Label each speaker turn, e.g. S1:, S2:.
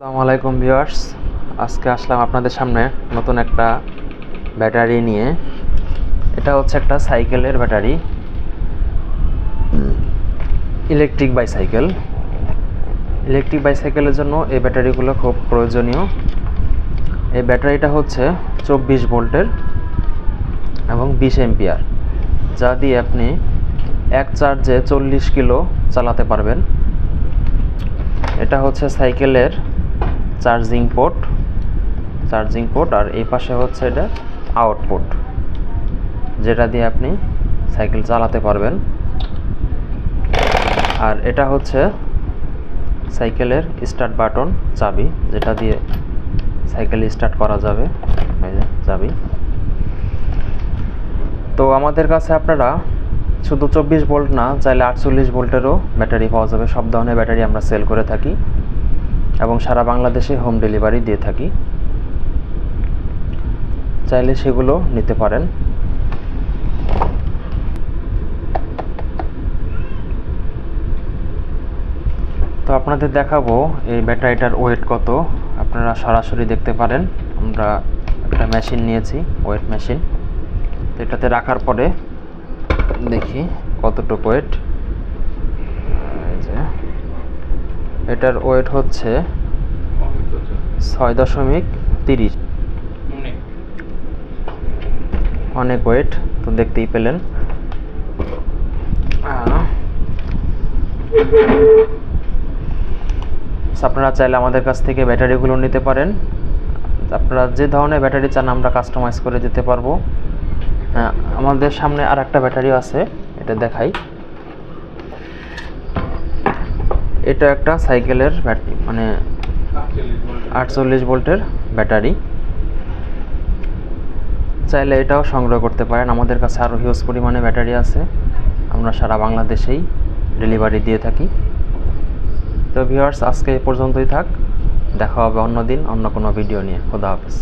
S1: আসসালামু আলাইকুম ভিউয়ার্স। আজকে আসলাম আপনাদের সামনে নতুন একটা ব্যাটারি নিয়ে। এটা হচ্ছে একটা সাইকেলের ব্যাটারি। Electric bicycle. ইলেকট্রিক বাইসাইকেলের জন্য এই ব্যাটারিগুলো খুব প্রয়োজনীয়। এই ব্যাটারিটা হচ্ছে চব্বিশ ভোল্টের এবং বিশ এম্পিয়ার যা দিয়ে আপনি এক চার্জে চল্লিশ কিলো চালাতে পারবেন। এটা হচ্ছে সাইকেলের চার্জিং পোর্ট চার্জিং পোর্ট, আর এই পাশে হচ্ছে এটা আউটপুট, যেটা দিয়ে আপনি সাইকেল চালাতে পারবেন। আর এটা হচ্ছে সাইকেলের স্টার্ট বাটন চাবি, যেটা দিয়ে সাইকেল স্টার্ট করা যাবে চাবি। তো আমাদের কাছে আপনারা শুধু চব্বিশ ভোল্ট না, চাইলে আটচল্লিশ ভোল্টেরও ব্যাটারি পাওয়া যাবে। সব ধরনের ব্যাটারি আমরা সেল করে থাকি। এবং সারা বাংলাদেশে হোম ডেলিভারি দিয়ে থাকি। চাইলে সেগুলো নিতে পারেন। তো আপনাদের দেখাবো এই ব্যাটারিটার ওয়েট কত। আপনারা সরাসরি দেখতে পারেন। আমরা একটা মেশিন নিয়েছি ওয়েট মেশিন তো এটাতে রাখার পরে দেখি কতটুকু ওয়েট এই যে এটার ওয়েট হচ্ছে ছয় দশমিক তিরিশ। অনেক ওয়েট, তো দেখতেই পেলেন। আপনারা চাইলে আমাদের কাছ থেকে ব্যাটারিগুলো নিতে পারেন। আপনারা যে ধরনের ব্যাটারি চান, আমরা কাস্টমাইজ করে দিতে পারব। আমাদের সামনে আর একটা ব্যাটারি আছে, এটা দেখাই। এটা একটা সাইকেলের ব্যাটারি মানে আটচল্লিশ ভোল্টের ব্যাটারি। চাইলে এটাও সংগ্রহ করতে পারেন, আমাদের কাছে আরও হিউজ পরিমাণে ব্যাটারি আছে। আমরা সারা বাংলাদেশেই ডেলিভারি দিয়ে থাকি। তো ভিউয়ার্স আজকে এই পর্যন্তই থাক। দেখা হবে অন্য দিন, অন্য কোনো ভিডিও নিয়ে। খোদা হাফেজ।